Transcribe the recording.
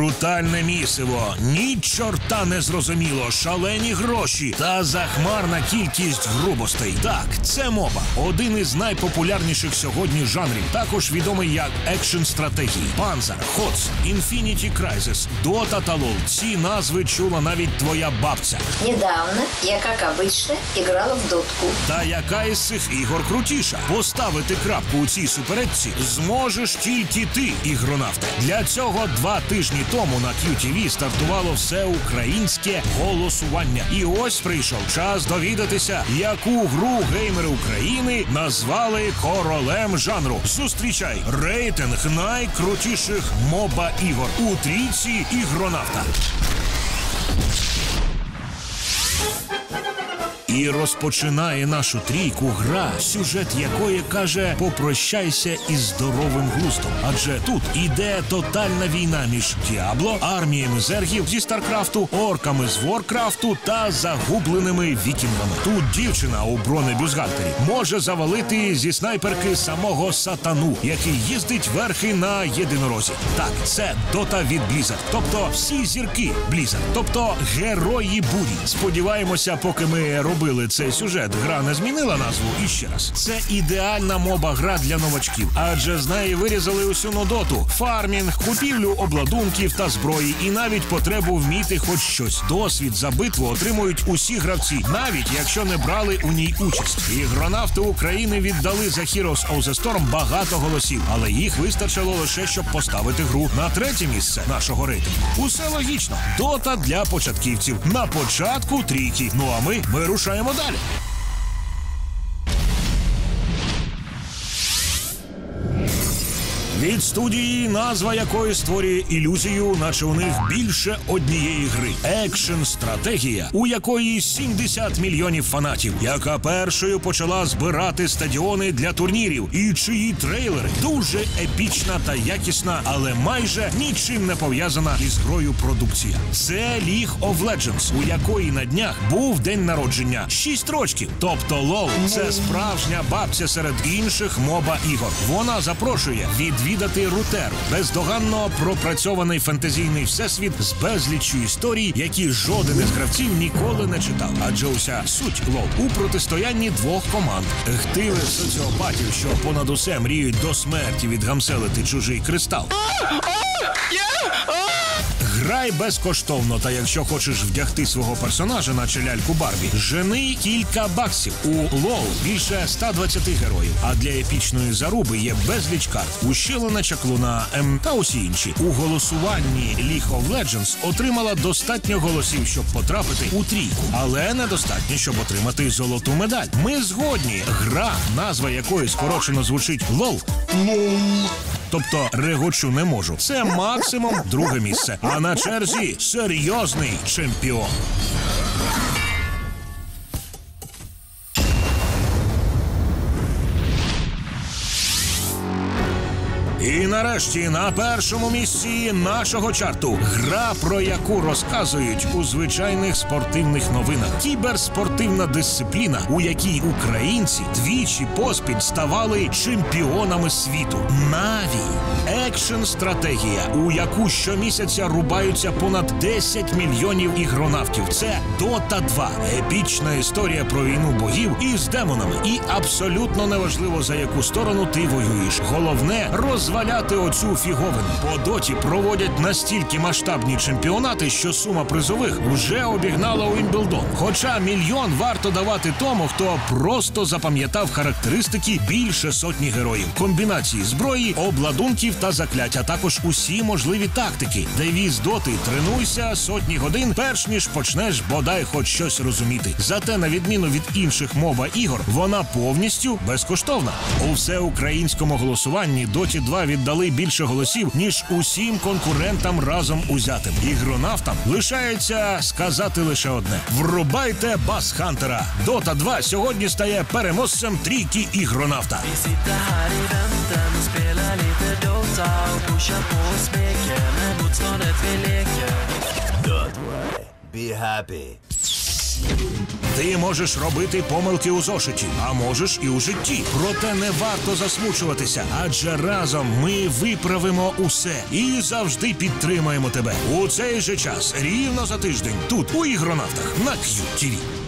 Брутальне місиво, ні чорта не зрозуміло, шалені гроші та захмарна кількість грубостей. Так, це моба. Один із найпопулярніших сьогодні жанрів. Також відомий як екшн стратегії. Panzer, Hots, Infinity Crisis, Dota та LoL. Ці назви чула навіть твоя бабця. Недавно я, как обычно, играла в дотку. Та яка із цих ігор крутіша? Поставити крапку у цій суперечці зможеш тільки ти, ігронавте. Для цього два тижні тому на QTV стартувало всеукраїнське голосування. І ось прийшов час довідатися, яку гру геймери України назвали королем жанру. Зустрічай рейтинг найкрутіших моба ігор у трійці ігронавта. І розпочинає нашу трійку гра, сюжет якої каже попрощайся із здоровим глуздом. Адже тут іде тотальна війна між Діабло, арміями зергів зі Старкрафту, орками з Воркрафту та загубленими вікінгами. Тут дівчина у бронебюзгалтері може завалити зі снайперки самого сатану, який їздить верхи на єдинорозі. Так, це дота від Blizzard. тобто всі зірки Blizzard, тобто герої бурі. Сподіваємося, поки ми робили цей сюжет, гра не змінила назву. І ще раз, це ідеальна моба гра для новачків, адже з неї вирізали усю нодоту, фармінг, купівлю обладунків та зброї, і навіть потребу вміти хоч щось. Досвід за битву отримують усі гравці, навіть якщо не брали у ній участь. Ігронавти України віддали за Heroes of the Storm багато голосів, але їх вистачило лише щоб поставити гру на третє місце нашого рейтингу. Усе логічно. Дота для початківців. На початку трійки. Ну а ми, ми рушаємо далі. Від студії, назва якої створює ілюзію, наче у них більше однієї гри. Екшн стратегія, у якої 70 мільйонів фанатів, яка першою почала збирати стадіони для турнірів, і чиї трейлери дуже епічна та якісна, але майже нічим не пов'язана із грою продукція. Це League of Legends, у якої на днях був день народження 6 рочків. Тобто LoL – це справжня бабця серед інших моба ігор. Вона запрошує відвідати Рутеру, бездоганно пропрацьований фентезійний всесвіт з безліччю історій, які жоден із гравців ніколи не читав. Адже уся суть лов у протистоянні двох команд. Гтили соціопатів, що понад усе мріють до смерті відгамселити чужий кристал. Грай безкоштовно, та якщо хочеш вдягти свого персонажа, наче ляльку Барбі, жени кілька баксів. У лол більше 120 героїв. А для епічної заруби є безліч карт. Ущелина чаклуна М та усі інші. У голосуванні League of Legends отримала достатньо голосів, щоб потрапити у трійку, але недостатньо, щоб отримати золоту медаль. Ми згодні. Гра, назва якої скорочено звучить лол. Тобто регочу не можу. Це максимум друге місце. А на черзі серйозний чемпіон. І нарешті на першому місці нашого чарту гра, про яку розказують у звичайних спортивних новинах. Кіберспортивна дисципліна, у якій українці двічі поспіль ставали чемпіонами світу. Наві екшн стратегія, у яку щомісяця рубаються понад 10 мільйонів ігронавтів. Це Дота 2. епічна історія про війну богів із демонами. І абсолютно неважливо за яку сторону ти воюєш. Головне розваляти оцю фіговину. По доті проводять настільки масштабні чемпіонати, що сума призових вже обігнала Уімблдон. Хоча мільйон варто давати тому, хто просто запам'ятав характеристики більше сотні героїв, комбінації зброї, обладунків та закляття, а також усі можливі тактики. Девіз доти тренуйся сотні годин, перш ніж почнеш бодай хоч щось розуміти. Зате, на відміну від інших моба ігор, вона повністю безкоштовна. У всеукраїнському голосуванні доті 2 віддали більше голосів ніж усім конкурентам разом узятим. Ігронавтам лишається сказати лише одне: врубайте бас Хантера. Дота 2 сьогодні стає переможцем трійки ігронавта. Pushar på och smeker med motståndet vi leker. Don't worry, be happy. Ти можеш робити помилки у зошиті, а можеш і у житті. Проте не варто засмучуватися, адже разом ми виправимо усе і завжди підтримаємо тебе у цей же час, рівно за тиждень, тут у ігронавтах на QTV.